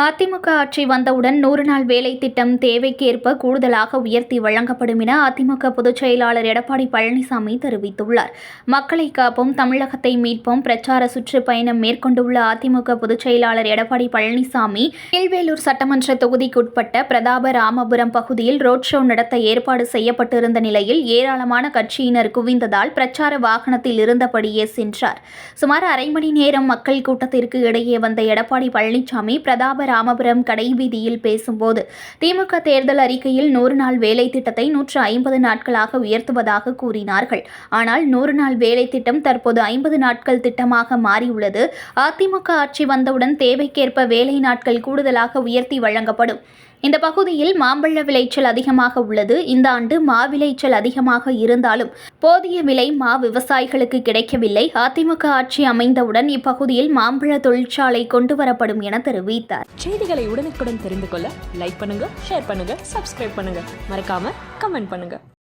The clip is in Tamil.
அதிமுக ஆட்சி வந்தவுடன் நூறு நாள் வேலை திட்டம் தேவைக்கேற்ப கூடுதலாக உயர்த்தி வழங்கப்படும் என அதிமுக பொதுச் செயலாளர் எடப்பாடி பழனிசாமி தெரிவித்துள்ளார். மக்களை காப்போம் தமிழகத்தை மீட்போம் பிரச்சார சுற்றுப்பயணம் மேற்கொண்டுள்ள அதிமுக பொதுச் செயலாளர் எடப்பாடி பழனிசாமி கீழ்வேலூர் சட்டமன்ற தொகுதிக்குட்பட்ட பிரதாப ராமபுரம் பகுதியில் ரோட் ஷோ நடத்த ஏற்பாடு செய்யப்பட்டிருந்த நிலையில் ஏராளமான கட்சியினர் குவிந்ததால் பிரச்சார வாகனத்தில் இருந்தபடியே சென்றார். சுமார் அரை மணி நேரம் மக்கள் கூட்டத்திற்கு இடையே வந்த எடப்பாடி பழனிசாமி பிரதாப ராமபுரம் கடைவீதியில் பேசும்போது திமுக தேர்தல் அறிக்கையில் நூறு நாள் வேலை திட்டத்தை நூற்று ஐம்பது நாட்களாக உயர்த்துவதாக கூறினார்கள். ஆனால் நூறு நாள் வேலை திட்டம் தற்போது ஐம்பது நாட்கள் திட்டமாக மாறியுள்ளது. அதிமுக ஆட்சி வந்தவுடன் தேவைக்கேற்ப வேலை நாட்கள் கூடுதலாக உயர்த்தி வழங்கப்படும். இந்த பகுதியில் மாம்பழ விளைச்சல் அதிகமாக உள்ளது. இந்த ஆண்டு மா விளைச்சல் அதிகமாக இருந்தாலும் போதிய விலை மா விவசாயிகளுக்கு கிடைக்கவில்லை. அதிமுக ஆட்சி அமைந்தவுடன் இப்பகுதியில் மாம்பழ தொழிற்சாலை கொண்டு வரப்படும் என தெரிவித்தார். செய்திகளை உடனுக்குடன் தெரிந்து கொள்ள லைக் பண்ணுங்க ஷேர் பண்ணுங்க சப்ஸ்கிரைப் பண்ணுங்க. மறக்காம கமெண்ட் பண்ணுங்க.